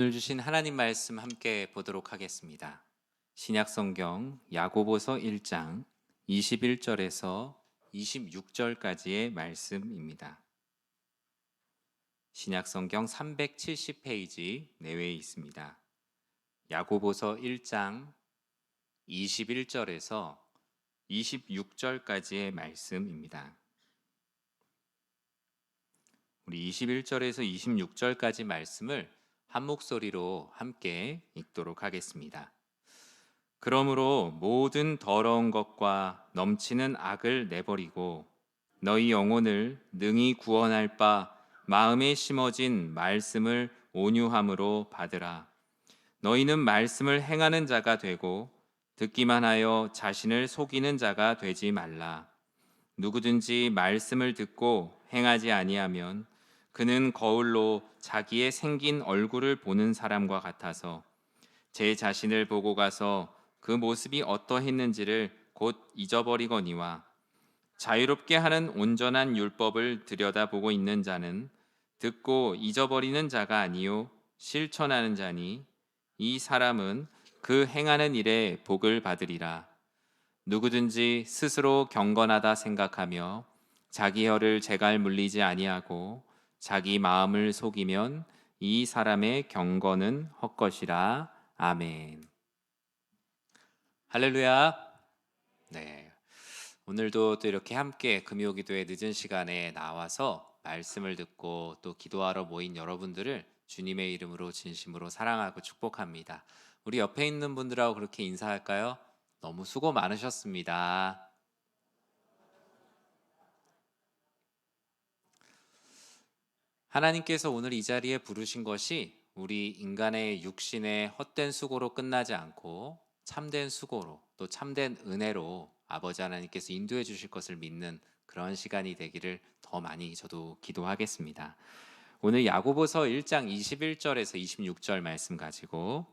오늘 주신 하나님 말씀 함께 보도록 하겠습니다. 신약 성경 야고보서 1장 21절에서 26절까지의 말씀입니다. 신약 성경 370페이지 내외에 있습니다. 야고보서 1장 21절에서 26절까지의 말씀입니다. 우리 21절에서 26절까지 말씀을 한 목소리로 함께 읽도록 하겠습니다. 그러므로 모든 더러운 것과 넘치는 악을 내버리고 너희 영혼을 능히 구원할 바 마음에 심어진 말씀을 온유함으로 받으라. 너희는 말씀을 행하는 자가 되고 듣기만 하여 자신을 속이는 자가 되지 말라. 누구든지 말씀을 듣고 행하지 아니하면 그는 거울로 자기의 생긴 얼굴을 보는 사람과 같아서 제 자신을 보고 가서 그 모습이 어떠했는지를 곧 잊어버리거니와 자유롭게 하는 온전한 율법을 들여다보고 있는 자는 듣고 잊어버리는 자가 아니요 실천하는 자니 이 사람은 그 행하는 일에 복을 받으리라. 누구든지 스스로 경건하다 생각하며 자기 혀를 제갈 물리지 아니하고 자기 마음을 속이면 이 사람의 경건은 헛것이라. 아멘. 할렐루야. 네. 오늘도 또 이렇게 함께 금요 기도의 늦은 시간에 나와서 말씀을 듣고 또 기도하러 모인 여러분들을 주님의 이름으로 진심으로 사랑하고 축복합니다. 우리 옆에 있는 분들하고 그렇게 인사할까요? 너무 수고 많으셨습니다. 하나님께서 오늘 이 자리에 부르신 것이 우리 인간의 육신의 헛된 수고로 끝나지 않고 참된 수고로 또 참된 은혜로 아버지 하나님께서 인도해 주실 것을 믿는 그런 시간이 되기를 더 많이 저도 기도하겠습니다. 오늘 야고보서 1장 21절에서 26절 말씀 가지고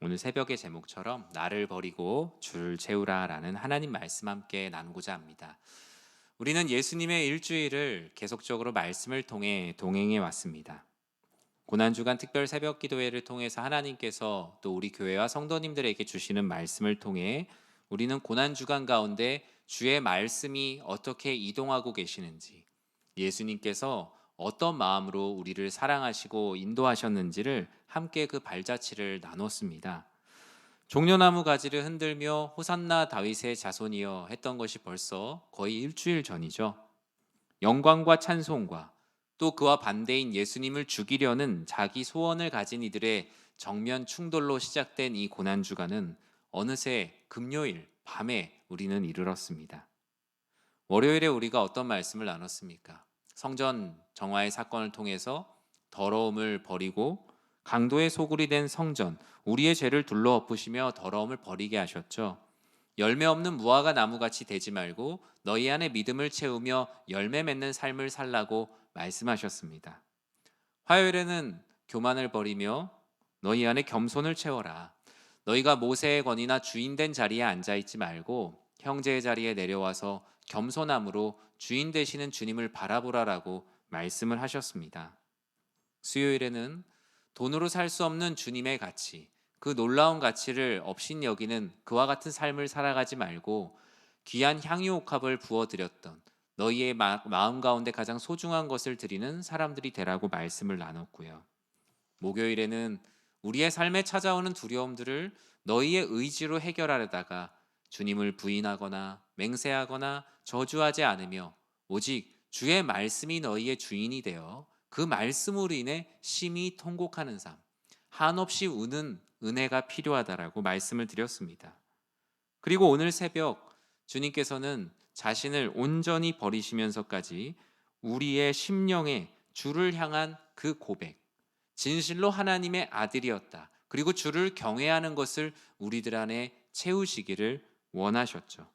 오늘 새벽의 제목처럼 나를 버리고 줄 채우라라는 하나님 말씀 함께 나누고자 합니다. 우리는 예수님의 일주일을 계속적으로 말씀을 통해 동행해 왔습니다. 고난주간 특별 새벽 기도회를 통해서 하나님께서 또 우리 교회와 성도님들에게 주시는 말씀을 통해 우리는 고난주간 가운데 주의 말씀이 어떻게 이동하고 계시는지 예수님께서 어떤 마음으로 우리를 사랑하시고 인도하셨는지를 함께 그 발자취를 나눴습니다. 종려나무 가지를 흔들며 호산나 다윗의 자손이여 했던 것이 벌써 거의 일주일 전이죠. 영광과 찬송과 또 그와 반대인 예수님을 죽이려는 자기 소원을 가진 이들의 정면 충돌로 시작된 이 고난 주간은 어느새 금요일 밤에 우리는 이르렀습니다. 월요일에 우리가 어떤 말씀을 나눴습니까? 성전 정화의 사건을 통해서 더러움을 버리고 강도의 소굴이 된 성전, 우리의 죄를 둘러 엎으시며 더러움을 버리게 하셨죠. 열매 없는 무화과 나무같이 되지 말고 너희 안에 믿음을 채우며 열매 맺는 삶을 살라고 말씀하셨습니다. 화요일에는 교만을 버리며 너희 안에 겸손을 채워라. 너희가 모세의 권위나 주인된 자리에 앉아 있지 말고 형제의 자리에 내려와서 겸손함으로 주인 되시는 주님을 바라보라라고 말씀을 하셨습니다. 수요일에는 돈으로 살 수 없는 주님의 가치, 그 놀라운 가치를 없인 여기는 그와 같은 삶을 살아가지 말고 귀한 향유옥합을 부어드렸던 너희의 마, 마음 가운데 가장 소중한 것을 드리는 사람들이 되라고 말씀을 나눴고요. 목요일에는 우리의 삶에 찾아오는 두려움들을 너희의 의지로 해결하려다가 주님을 부인하거나 맹세하거나 저주하지 않으며 오직 주의 말씀이 너희의 주인이 되어 그 말씀으로 인해 심히 통곡하는 삶, 한없이 우는 은혜가 필요하다라고 말씀을 드렸습니다. 그리고 오늘 새벽 주님께서는 자신을 온전히 버리시면서까지 우리의 심령에 주를 향한 그 고백, 진실로 하나님의 아들이었다. 그리고 주를 경외하는 것을 우리들 안에 채우시기를 원하셨죠.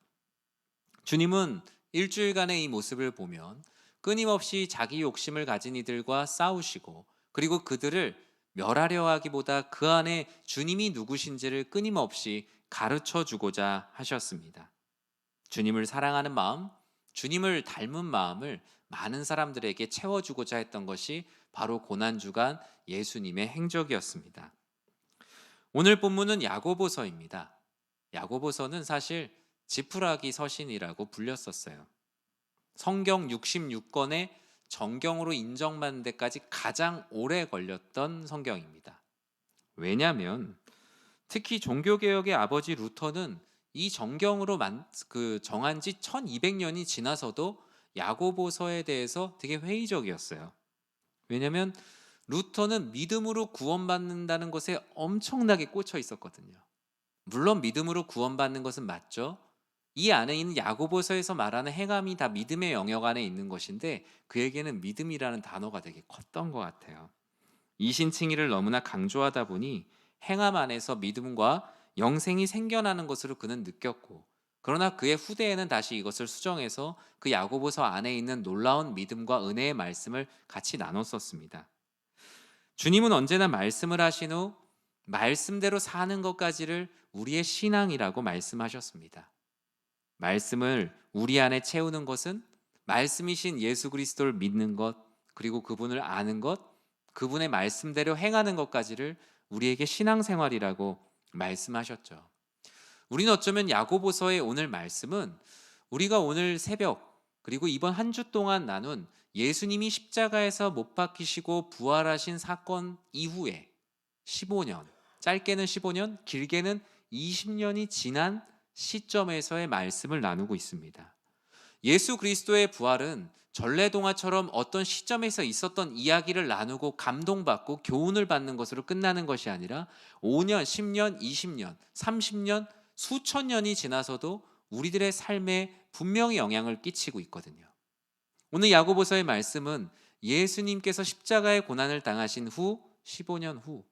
주님은 일주일간의 이 모습을 보면 끊임없이 자기 욕심을 가진 이들과 싸우시고 그리고 그들을 멸하려 하기보다 그 안에 주님이 누구신지를 끊임없이 가르쳐 주고자 하셨습니다. 주님을 사랑하는 마음, 주님을 닮은 마음을 많은 사람들에게 채워주고자 했던 것이 바로 고난 주간 예수님의 행적이었습니다. 오늘 본문은 야고보서입니다. 야고보서는 사실 지푸라기 서신이라고 불렸었어요. 성경 66권의 정경으로 인정받는 데까지 가장 오래 걸렸던 성경입니다. 왜냐하면 특히 종교개혁의 아버지 루터는 이 정경으로 만, 그 정한 지 1200년이 지나서도 야고보서에 대해서 되게 회의적이었어요. 왜냐하면 루터는 믿음으로 구원받는다는 것에 엄청나게 꽂혀 있었거든요. 물론 믿음으로 구원받는 것은 맞죠. 이 안에 있는 야고보서에서 말하는 행함이 다 믿음의 영역 안에 있는 것인데 그에게는 믿음이라는 단어가 되게 컸던 것 같아요. 이신칭의를 너무나 강조하다 보니 행함 안에서 믿음과 영생이 생겨나는 것으로 그는 느꼈고 그러나 그의 후대에는 다시 이것을 수정해서 그 야고보서 안에 있는 놀라운 믿음과 은혜의 말씀을 같이 나눴었습니다. 주님은 언제나 말씀을 하신 후 말씀대로 사는 것까지를 우리의 신앙이라고 말씀하셨습니다. 말씀을 우리 안에 채우는 것은 말씀이신 예수 그리스도를 믿는 것, 그리고 그분을 아는 것, 그분의 말씀대로 행하는 것까지를 우리에게 신앙생활이라고 말씀하셨죠. 우리는 어쩌면 야고보서의 오늘 말씀은 우리가 오늘 새벽 그리고 이번 한 주 동안 나눈 예수님이 십자가에서 못 박히시고 부활하신 사건 이후에 15년, 짧게는 15년, 길게는 20년이 지난 시점에서의 말씀을 나누고 있습니다. 예수 그리스도의 부활은 전래동화처럼 어떤 시점에서 있었던 이야기를 나누고 감동받고 교훈을 받는 것으로 끝나는 것이 아니라 5년, 10년, 20년, 30년, 수천 년이 지나서도 우리들의 삶에 분명히 영향을 끼치고 있거든요. 오늘 야고보서의 말씀은 예수님께서 십자가의 고난을 당하신 후 15년 후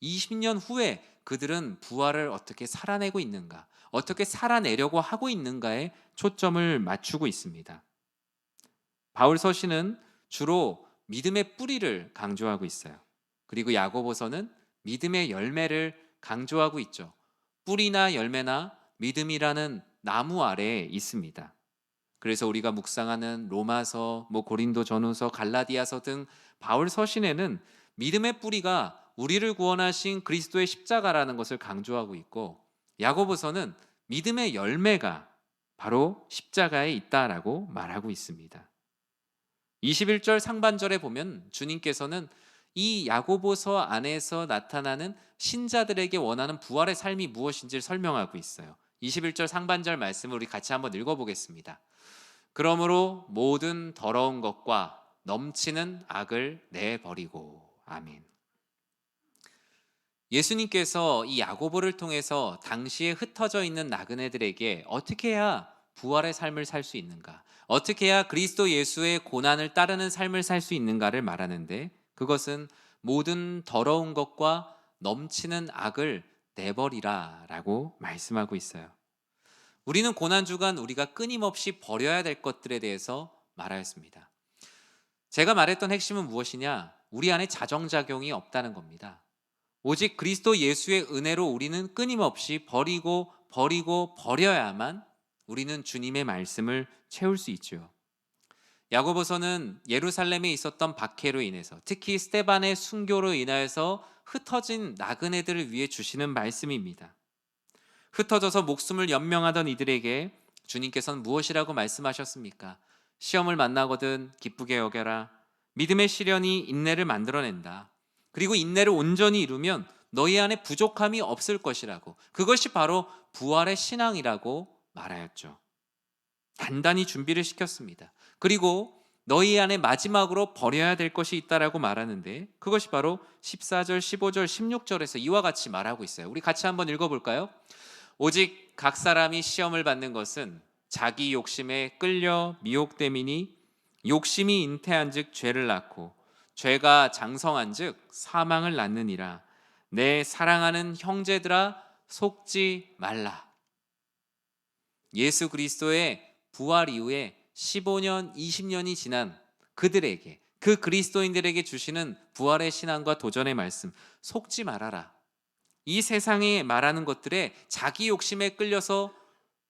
20년 후에 그들은 부활을 어떻게 살아내고 있는가, 어떻게 살아내려고 하고 있는가에 초점을 맞추고 있습니다. 바울 서신은 주로 믿음의 뿌리를 강조하고 있어요. 그리고 야고보서는 믿음의 열매를 강조하고 있죠. 뿌리나 열매나 믿음이라는 나무 아래에 있습니다. 그래서 우리가 묵상하는 로마서, 뭐 고린도 전후서, 갈라디아서 등 바울 서신에는 믿음의 뿌리가 우리를 구원하신 그리스도의 십자가라는 것을 강조하고 있고 야고보서는 믿음의 열매가 바로 십자가에 있다라고 말하고 있습니다. 21절 상반절에 보면 주님께서는 이 야고보서 안에서 나타나는 신자들에게 원하는 부활의 삶이 무엇인지를 설명하고 있어요. 21절 상반절 말씀을 우리 같이 한번 읽어보겠습니다. 그러므로 모든 더러운 것과 넘치는 악을 내버리고 아멘. 예수님께서 이 야고보를 통해서 당시에 흩어져 있는 나그네들에게 어떻게 해야 부활의 삶을 살 수 있는가? 어떻게 해야 그리스도 예수의 고난을 따르는 삶을 살 수 있는가를 말하는데 그것은 모든 더러운 것과 넘치는 악을 내버리라라고 말씀하고 있어요. 우리는 고난 주간 우리가 끊임없이 버려야 될 것들에 대해서 말하였습니다. 제가 말했던 핵심은 무엇이냐? 우리 안에 자정작용이 없다는 겁니다. 오직 그리스도 예수의 은혜로 우리는 끊임없이 버리고 버리고 버려야만 우리는 주님의 말씀을 채울 수 있죠. 야고보서는 예루살렘에 있었던 박해로 인해서 특히 스테반의 순교로 인하여서 흩어진 나그네들을 위해 주시는 말씀입니다. 흩어져서 목숨을 연명하던 이들에게 주님께서는 무엇이라고 말씀하셨습니까? 시험을 만나거든 기쁘게 여겨라. 믿음의 시련이 인내를 만들어낸다. 그리고 인내를 온전히 이루면 너희 안에 부족함이 없을 것이라고. 그것이 바로 부활의 신앙이라고 말하였죠. 단단히 준비를 시켰습니다. 그리고 너희 안에 마지막으로 버려야 될 것이 있다라고 말하는데 그것이 바로 14절, 15절, 16절에서 이와 같이 말하고 있어요. 우리 같이 한번 읽어 볼까요? 오직 각 사람이 시험을 받는 것은 자기 욕심에 끌려 미혹됨이니 욕심이 잉태한즉 죄를 낳고 죄가 장성한즉 사망을 낳느니라. 내 사랑하는 형제들아 속지 말라. 예수 그리스도의 부활 이후에 15년, 20년이 지난 그들에게 그 그리스도인들에게 주시는 부활의 신앙과 도전의 말씀 속지 말아라. 이 세상에 말하는 것들에 자기 욕심에 끌려서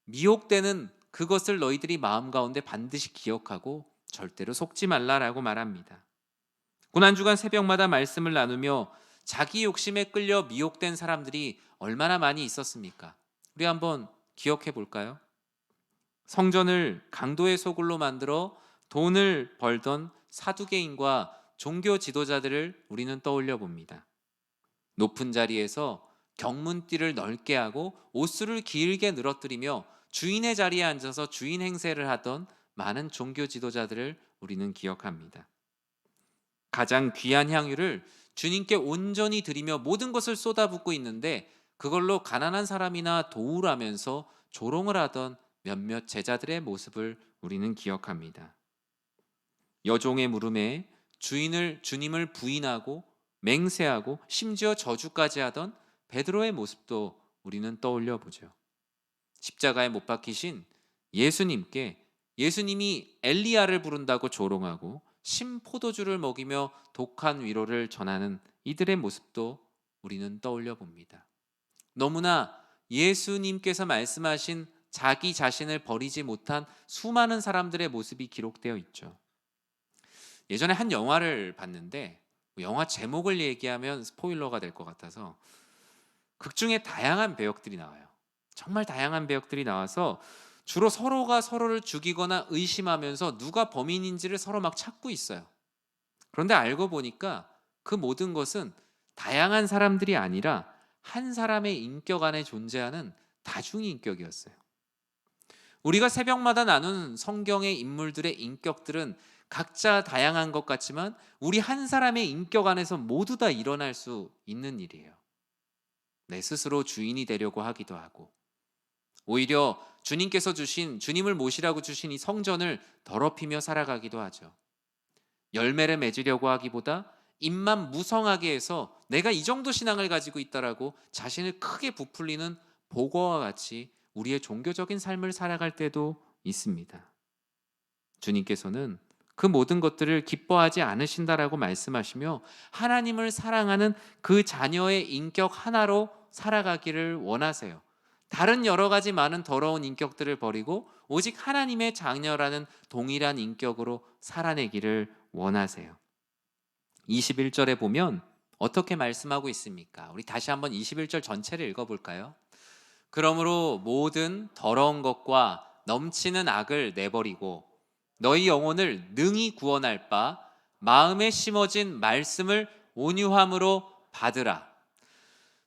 미혹되는 그것을 너희들이 마음 가운데 반드시 기억하고 절대로 속지 말라라고 말합니다. 고난주간 새벽마다 말씀을 나누며 자기 욕심에 끌려 미혹된 사람들이 얼마나 많이 있었습니까? 우리 한번 기억해 볼까요? 성전을 강도의 소굴로 만들어 돈을 벌던 사두개인과 종교 지도자들을 우리는 떠올려 봅니다. 높은 자리에서 경문띠를 넓게 하고 옷수를 길게 늘어뜨리며 주인의 자리에 앉아서 주인 행세를 하던 많은 종교 지도자들을 우리는 기억합니다. 가장 귀한 향유를 주님께 온전히 드리며 모든 것을 쏟아붓고 있는데 그걸로 가난한 사람이나 도우라면서 조롱을 하던 몇몇 제자들의 모습을 우리는 기억합니다. 여종의 물음에 주인을 주님을 부인하고 맹세하고 심지어 저주까지 하던 베드로의 모습도 우리는 떠올려 보죠. 십자가에 못 박히신 예수님께 예수님이 엘리야를 부른다고 조롱하고 심포도주를 먹이며 독한 위로를 전하는 이들의 모습도 우리는 떠올려 봅니다. 너무나 예수님께서 말씀하신 자기 자신을 버리지 못한 수많은 사람들의 모습이 기록되어 있죠. 예전에 한 영화를 봤는데 영화 제목을 얘기하면 스포일러가 될 것 같아서 극 중에 다양한 배역들이 나와요. 정말 다양한 배역들이 나와서 주로 서로가 서로를 죽이거나 의심하면서 누가 범인인지를 서로 막 찾고 있어요. 그런데 알고 보니까 그 모든 것은 다양한 사람들이 아니라 한 사람의 인격 안에 존재하는 다중 인격이었어요. 우리가 새벽마다 나눈 성경의 인물들의 인격들은 각자 다양한 것 같지만 우리 한 사람의 인격 안에서 모두 다 일어날 수 있는 일이에요. 내 스스로 주인이 되려고 하기도 하고 오히려 주님께서 주신 주님을 모시라고 주신 이 성전을 더럽히며 살아가기도 하죠. 열매를 맺으려고 하기보다 입만 무성하게 해서 내가 이 정도 신앙을 가지고 있다라고 자신을 크게 부풀리는 보고와 같이 우리의 종교적인 삶을 살아갈 때도 있습니다. 주님께서는 그 모든 것들을 기뻐하지 않으신다라고 말씀하시며 하나님을 사랑하는 그 자녀의 인격 하나로 살아가기를 원하세요. 다른 여러 가지 많은 더러운 인격들을 버리고 오직 하나님의 자녀라는 동일한 인격으로 살아내기를 원하세요. 21절에 보면 어떻게 말씀하고 있습니까? 우리 다시 한번 21절 전체를 읽어볼까요? 그러므로 모든 더러운 것과 넘치는 악을 내버리고 너희 영혼을 능히 구원할 바 마음에 심어진 말씀을 온유함으로 받으라.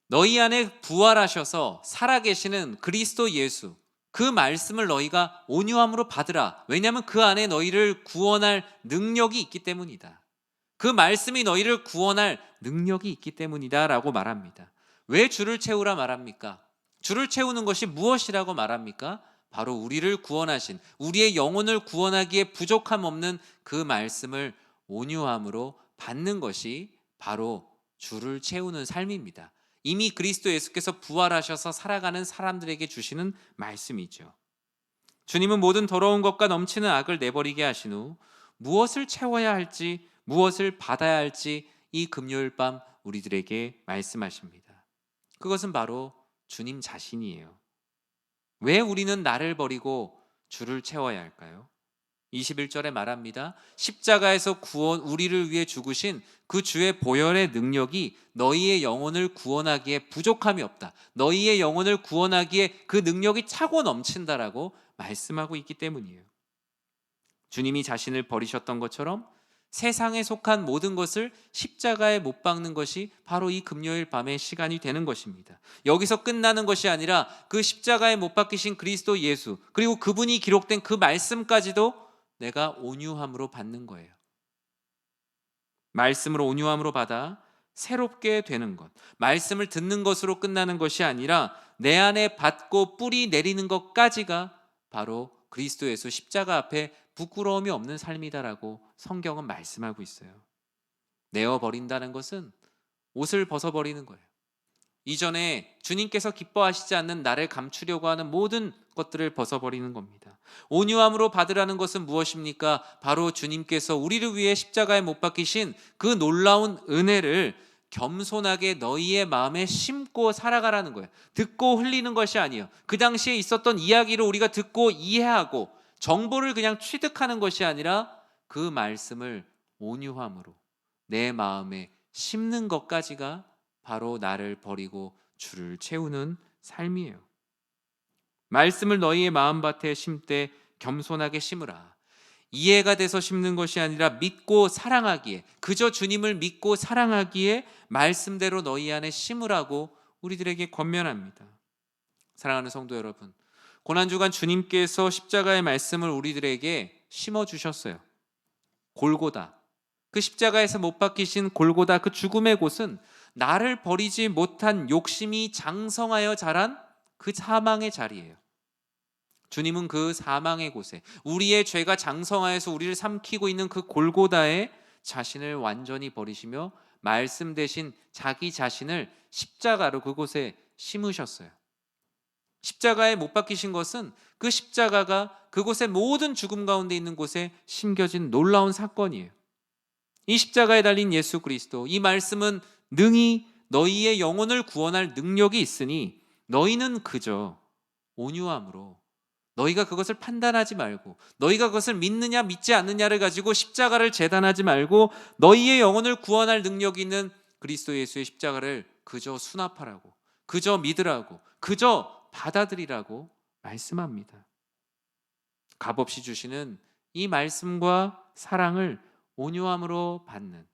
너희 안에 부활하셔서 살아계시는 그리스도 예수 그 말씀을 너희가 온유함으로 받으라. 왜냐하면 그 안에 너희를 구원할 능력이 있기 때문이다. 그 말씀이 너희를 구원할 능력이 있기 때문이다 라고 말합니다. 왜 주를 채우라 말합니까? 주를 채우는 것이 무엇이라고 말합니까? 바로 우리를 구원하신 우리의 영혼을 구원하기에 부족함 없는 그 말씀을 온유함으로 받는 것이 바로 주를 채우는 삶입니다. 이미 그리스도 예수께서 부활하셔서 살아가는 사람들에게 주시는 말씀이죠. 주님은 모든 더러운 것과 넘치는 악을 내버리게 하신 후 무엇을 채워야 할지 무엇을 받아야 할지 이 금요일 밤 우리들에게 말씀하십니다. 그것은 바로 주님 자신이에요. 왜 우리는 나를 버리고 주를 채워야 할까요? 21절에 말합니다. 십자가에서 구원 우리를 위해 죽으신 그 주의 보혈의 능력이 너희의 영혼을 구원하기에 부족함이 없다. 너희의 영혼을 구원하기에 그 능력이 차고 넘친다라고 말씀하고 있기 때문이에요. 주님이 자신을 버리셨던 것처럼 세상에 속한 모든 것을 십자가에 못 박는 것이 바로 이 금요일 밤의 시간이 되는 것입니다. 여기서 끝나는 것이 아니라 그 십자가에 못 박히신 그리스도 예수 그리고 그분이 기록된 그 말씀까지도 내가 온유함으로 받는 거예요. 말씀으로 온유함으로 받아 새롭게 되는 것. 말씀을 듣는 것으로 끝나는 것이 아니라 내 안에 받고 뿌리 내리는 것까지가 바로 그리스도 예수 십자가 앞에 부끄러움이 없는 삶이다라고 성경은 말씀하고 있어요. 내어 버린다는 것은 옷을 벗어 버리는 거예요. 이전에 주님께서 기뻐하시지 않는 나를 감추려고 하는 모든 것들을 벗어 버리는 겁니다. 온유함으로 받으라는 것은 무엇입니까? 바로 주님께서 우리를 위해 십자가에 못 박히신 그 놀라운 은혜를 겸손하게 너희의 마음에 심고 살아가라는 거예요. 듣고 흘리는 것이 아니에요. 그 당시에 있었던 이야기를 우리가 듣고 이해하고 정보를 그냥 취득하는 것이 아니라 그 말씀을 온유함으로 내 마음에 심는 것까지가 바로 나를 버리고 주를 채우는 삶이에요. 말씀을 너희의 마음밭에 심되 겸손하게 심으라. 이해가 돼서 심는 것이 아니라 믿고 사랑하기에 그저 주님을 믿고 사랑하기에 말씀대로 너희 안에 심으라고 우리들에게 권면합니다. 사랑하는 성도 여러분, 고난 주간 주님께서 십자가의 말씀을 우리들에게 심어 주셨어요. 골고다. 그 십자가에서 못 박히신 골고다 그 죽음의 곳은 나를 버리지 못한 욕심이 장성하여 자란 그 사망의 자리예요. 주님은 그 사망의 곳에 우리의 죄가 장성하여서 우리를 삼키고 있는 그 골고다에 자신을 완전히 버리시며 말씀 대신 자기 자신을 십자가로 그곳에 심으셨어요. 십자가에 못 박히신 것은 그 십자가가 그곳의 모든 죽음 가운데 있는 곳에 심겨진 놀라운 사건이에요. 이 십자가에 달린 예수 그리스도, 이 말씀은 능히 너희의 영혼을 구원할 능력이 있으니 너희는 그저 온유함으로 너희가 그것을 판단하지 말고 너희가 그것을 믿느냐 믿지 않느냐를 가지고 십자가를 재단하지 말고 너희의 영혼을 구원할 능력이 있는 그리스도 예수의 십자가를 그저 수납하라고 그저 믿으라고 그저 받아들이라고 말씀합니다. 값없이 주시는 이 말씀과 사랑을 온유함으로 받는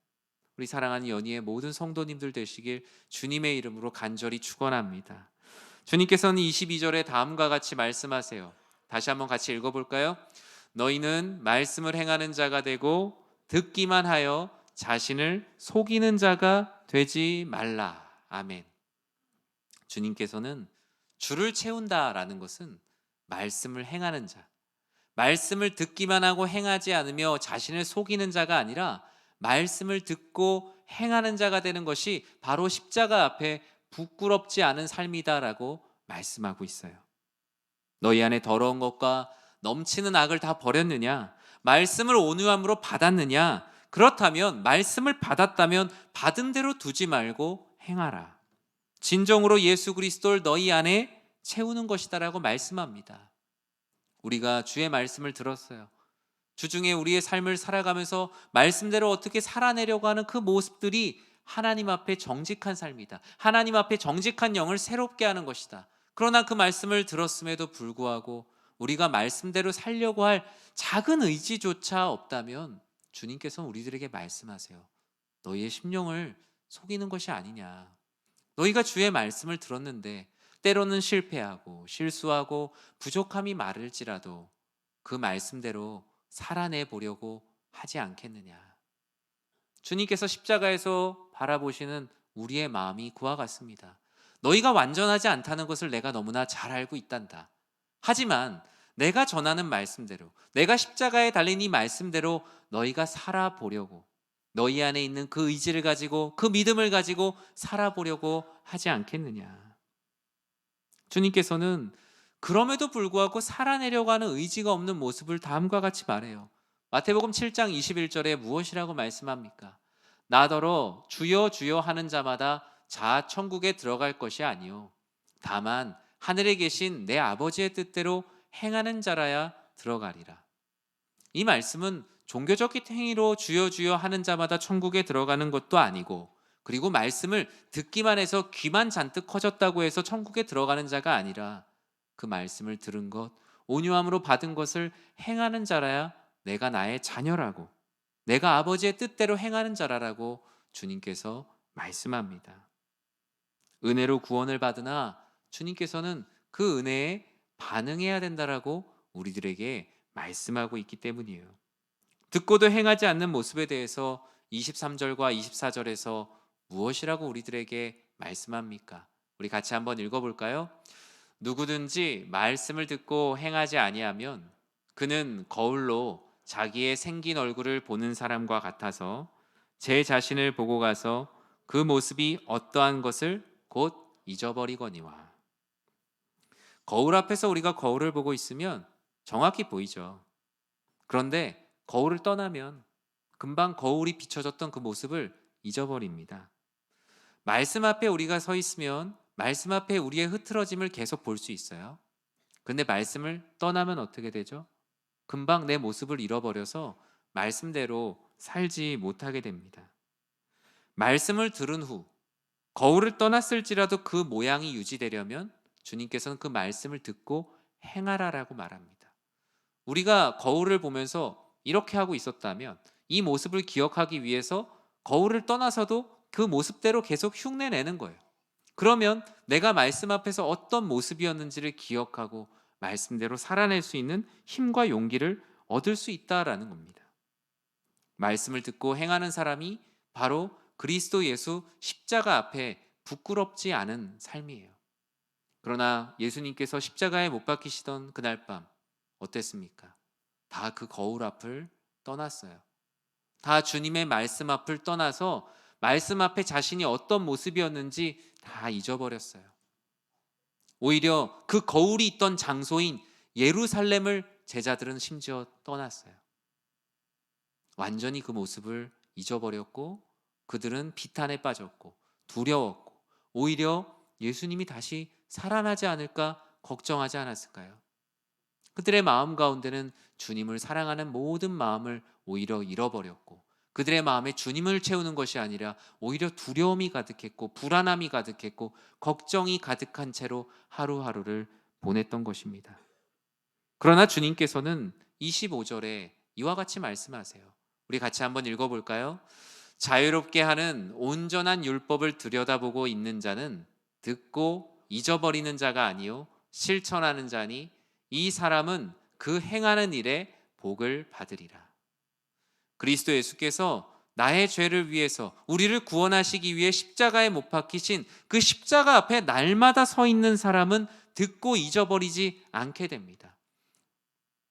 우리 사랑하는 연희의 모든 성도님들 되시길 주님의 이름으로 간절히 축원합니다. 주님께서는 22절에 다음과 같이 말씀하세요. 다시 한번 같이 읽어볼까요? 너희는 말씀을 행하는 자가 되고 듣기만 하여 자신을 속이는 자가 되지 말라. 아멘. 주님께서는 주를 채운다라는 것은 말씀을 행하는 자, 말씀을 듣기만 하고 행하지 않으며 자신을 속이는 자가 아니라 말씀을 듣고 행하는 자가 되는 것이 바로 십자가 앞에 부끄럽지 않은 삶이다라고 말씀하고 있어요. 너희 안에 더러운 것과 넘치는 악을 다 버렸느냐? 말씀을 온유함으로 받았느냐? 그렇다면 말씀을 받았다면 받은 대로 두지 말고 행하라. 진정으로 예수 그리스도를 너희 안에 채우는 것이다라고 말씀합니다. 우리가 주의 말씀을 들었어요. 주중에 우리의 삶을 살아가면서 말씀대로 어떻게 살아내려고 하는 그 모습들이 하나님 앞에 정직한 삶이다. 하나님 앞에 정직한 영을 새롭게 하는 것이다. 그러나 그 말씀을 들었음에도 불구하고 우리가 말씀대로 살려고 할 작은 의지조차 없다면 주님께서 우리들에게 말씀하세요. 너희의 심령을 속이는 것이 아니냐. 너희가 주의 말씀을 들었는데 때로는 실패하고 실수하고 부족함이 많을지라도 그 말씀대로 살아내 보려고 하지 않겠느냐. 주님께서 십자가에서 바라보시는 우리의 마음이 그와 같습니다. 너희가 완전하지 않다는 것을 내가 너무나 잘 알고 있단다. 하지만 내가 전하는 말씀대로, 내가 십자가에 달린 이 말씀대로 너희가 살아보려고, 너희 안에 있는 그 의지를 가지고, 그 믿음을 가지고 살아보려고 하지 않겠느냐. 주님께서는 그럼에도 불구하고 살아내려고 하는 의지가 없는 모습을 다음과 같이 말해요. 마태복음 7장 21절에 무엇이라고 말씀합니까? 나더러 주여 주여 하는 자마다 자 천국에 들어갈 것이 아니요 다만 하늘에 계신 내 아버지의 뜻대로 행하는 자라야 들어가리라. 이 말씀은 종교적 행위로 주여 주여 하는 자마다 천국에 들어가는 것도 아니고 그리고 말씀을 듣기만 해서 귀만 잔뜩 커졌다고 해서 천국에 들어가는 자가 아니라 그 말씀을 들은 것, 온유함으로 받은 것을 행하는 자라야 내가 나의 자녀라고, 내가 아버지의 뜻대로 행하는 자라라고 주님께서 말씀합니다. 은혜로 구원을 받으나 주님께서는 그 은혜에 반응해야 된다라고 우리들에게 말씀하고 있기 때문이에요. 듣고도 행하지 않는 모습에 대해서 23절과 24절에서 무엇이라고 우리들에게 말씀합니까? 우리 같이 한번 읽어볼까요? 누구든지 말씀을 듣고 행하지 아니하면 그는 거울로 자기의 생긴 얼굴을 보는 사람과 같아서 제 자신을 보고 가서 그 모습이 어떠한 것을 곧 잊어버리거니와. 거울 앞에서 우리가 거울을 보고 있으면 정확히 보이죠. 그런데 거울을 떠나면 금방 거울이 비춰졌던 그 모습을 잊어버립니다. 말씀 앞에 우리가 서 있으면 말씀 앞에 우리의 흐트러짐을 계속 볼 수 있어요. 근데 말씀을 떠나면 어떻게 되죠? 금방 내 모습을 잃어버려서 말씀대로 살지 못하게 됩니다. 말씀을 들은 후 거울을 떠났을지라도 그 모양이 유지되려면 주님께서는 그 말씀을 듣고 행하라라고 말합니다. 우리가 거울을 보면서 이렇게 하고 있었다면 이 모습을 기억하기 위해서 거울을 떠나서도 그 모습대로 계속 흉내내는 거예요. 그러면 내가 말씀 앞에서 어떤 모습이었는지를 기억하고 말씀대로 살아낼 수 있는 힘과 용기를 얻을 수 있다라는 겁니다. 말씀을 듣고 행하는 사람이 바로 그리스도 예수 십자가 앞에 부끄럽지 않은 삶이에요. 그러나 예수님께서 십자가에 못 박히시던 그날 밤 어땠습니까? 다 그 거울 앞을 떠났어요. 다 주님의 말씀 앞을 떠나서 말씀 앞에 자신이 어떤 모습이었는지 다 잊어버렸어요. 오히려 그 거울이 있던 장소인 예루살렘을 제자들은 심지어 떠났어요. 완전히 그 모습을 잊어버렸고 그들은 비탄에 빠졌고 두려웠고 오히려 예수님이 다시 살아나지 않을까 걱정하지 않았을까요? 그들의 마음 가운데는 주님을 사랑하는 모든 마음을 오히려 잃어버렸고 그들의 마음에 주님을 채우는 것이 아니라 오히려 두려움이 가득했고 불안함이 가득했고 걱정이 가득한 채로 하루하루를 보냈던 것입니다. 그러나 주님께서는 25절에 이와 같이 말씀하세요. 우리 같이 한번 읽어볼까요? 자유롭게 하는 온전한 율법을 들여다보고 있는 자는 듣고 잊어버리는 자가 아니요 실천하는 자니 이 사람은 그 행하는 일에 복을 받으리라. 그리스도 예수께서 나의 죄를 위해서 우리를 구원하시기 위해 십자가에 못 박히신 그 십자가 앞에 날마다 서 있는 사람은 듣고 잊어버리지 않게 됩니다.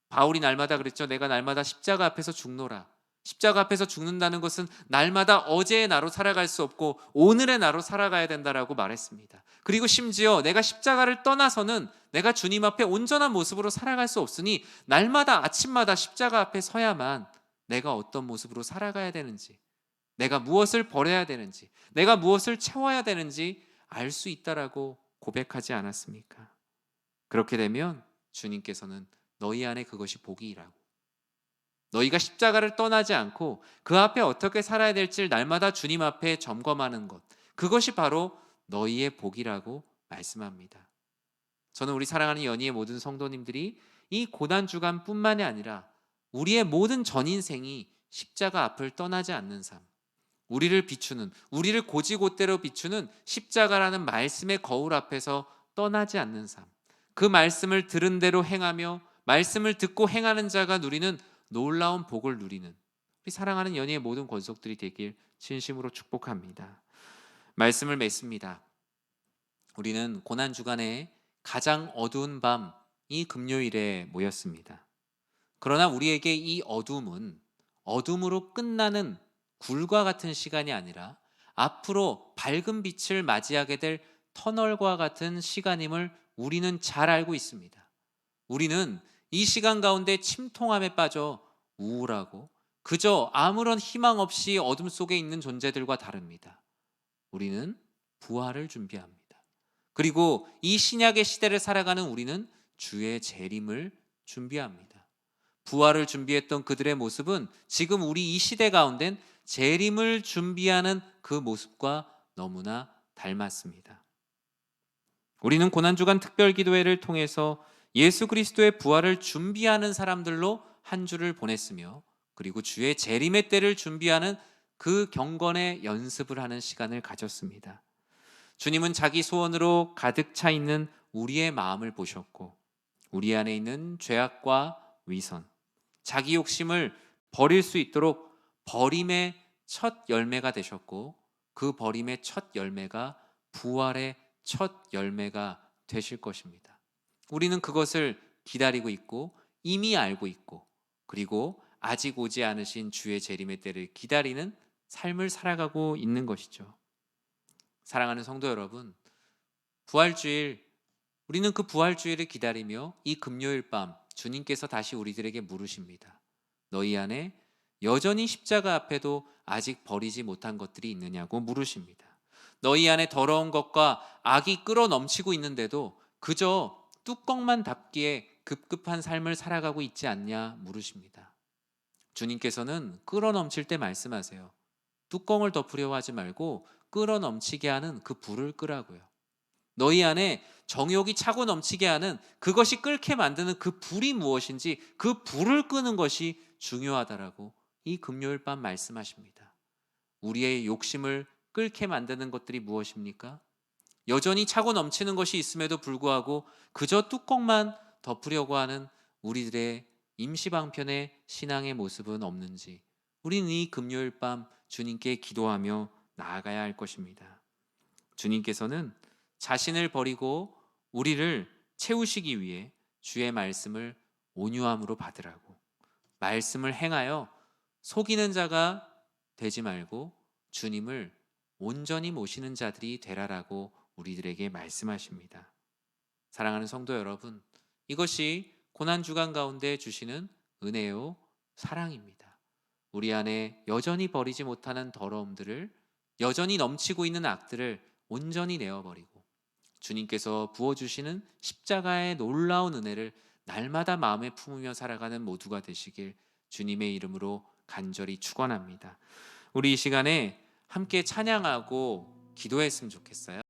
바울이 날마다 그랬죠. 내가 날마다 십자가 앞에서 죽노라. 십자가 앞에서 죽는다는 것은 날마다 어제의 나로 살아갈 수 없고 오늘의 나로 살아가야 된다라고 말했습니다. 그리고 심지어 내가 십자가를 떠나서는 내가 주님 앞에 온전한 모습으로 살아갈 수 없으니 날마다 아침마다 십자가 앞에 서야만 내가 어떤 모습으로 살아가야 되는지, 내가 무엇을 버려야 되는지, 내가 무엇을 채워야 되는지 알 수 있다라고 고백하지 않았습니까? 그렇게 되면 주님께서는 너희 안에 그것이 복이라고 너희가 십자가를 떠나지 않고 그 앞에 어떻게 살아야 될지를 날마다 주님 앞에 점검하는 것. 그것이 바로 너희의 복이라고 말씀합니다. 저는 우리 사랑하는 연희의 모든 성도님들이 이 고난 주간뿐만이 아니라 우리의 모든 전 인생이 십자가 앞을 떠나지 않는 삶. 우리를 비추는 우리를 고지곳대로 비추는 십자가라는 말씀의 거울 앞에서 떠나지 않는 삶. 그 말씀을 들은 대로 행하며 말씀을 듣고 행하는 자가 누리는 놀라운 복을 누리는 우리 사랑하는 연희의 모든 권속들이 되길 진심으로 축복합니다. 말씀을 맺습니다. 우리는 고난 주간에 가장 어두운 밤이 금요일에 모였습니다. 그러나 우리에게 이 어둠은 어둠으로 끝나는 굴과 같은 시간이 아니라 앞으로 밝은 빛을 맞이하게 될 터널과 같은 시간임을 우리는 잘 알고 있습니다. 우리는 이 시간 가운데 침통함에 빠져 우울하고 그저 아무런 희망 없이 어둠 속에 있는 존재들과 다릅니다. 우리는 부활을 준비합니다. 그리고 이 신약의 시대를 살아가는 우리는 주의 재림을 준비합니다. 부활을 준비했던 그들의 모습은 지금 우리 이 시대 가운데 재림을 준비하는 그 모습과 너무나 닮았습니다. 우리는 고난주간 특별 기도회를 통해서 예수 그리스도의 부활을 준비하는 사람들로 한 주를 보냈으며 그리고 주의 재림의 때를 준비하는 그 경건의 연습을 하는 시간을 가졌습니다. 주님은 자기 소원으로 가득 차 있는 우리의 마음을 보셨고 우리 안에 있는 죄악과 위선, 자기 욕심을 버릴 수 있도록 버림의 첫 열매가 되셨고 그 버림의 첫 열매가 부활의 첫 열매가 되실 것입니다. 우리는 그것을 기다리고 있고 이미 알고 있고 그리고 아직 오지 않으신 주의 재림의 때를 기다리는 삶을 살아가고 있는 것이죠. 사랑하는 성도 여러분, 부활주일 우리는 그 부활주일을 기다리며 이 금요일 밤 주님께서 다시 우리들에게 물으십니다. 너희 안에 여전히 십자가 앞에도 아직 버리지 못한 것들이 있느냐고 물으십니다. 너희 안에 더러운 것과 악이 끌어 넘치고 있는데도 그저 뚜껑만 닫기에 급급한 삶을 살아가고 있지 않냐 물으십니다. 주님께서는 끌어 넘칠 때 말씀하세요. 뚜껑을 덮으려고 하지 말고 끓어 넘치게 하는 그 불을 끄라고요. 너희 안에 정욕이 차고 넘치게 하는 그것이 끓게 만드는 그 불이 무엇인지 그 불을 끄는 것이 중요하다라고 이 금요일 밤 말씀하십니다. 우리의 욕심을 끓게 만드는 것들이 무엇입니까? 여전히 차고 넘치는 것이 있음에도 불구하고 그저 뚜껑만 덮으려고 하는 우리들의 임시방편의 신앙의 모습은 없는지 우리는 이 금요일 밤 주님께 기도하며 나아가야 할 것입니다. 주님께서는 자신을 버리고 우리를 채우시기 위해 주의 말씀을 온유함으로 받으라고 말씀을 행하여 속이는 자가 되지 말고 주님을 온전히 모시는 자들이 되라라고 우리들에게 말씀하십니다. 사랑하는 성도 여러분, 이것이 고난 주간 가운데 주시는 은혜요 사랑입니다. 우리 안에 여전히 버리지 못하는 더러움들을 여전히 넘치고 있는 악들을 온전히 내어버리고 주님께서 부어주시는 십자가의 놀라운 은혜를 날마다 마음에 품으며 살아가는 모두가 되시길 주님의 이름으로 간절히 축원합니다. 우리 이 시간에 함께 찬양하고 기도했으면 좋겠어요.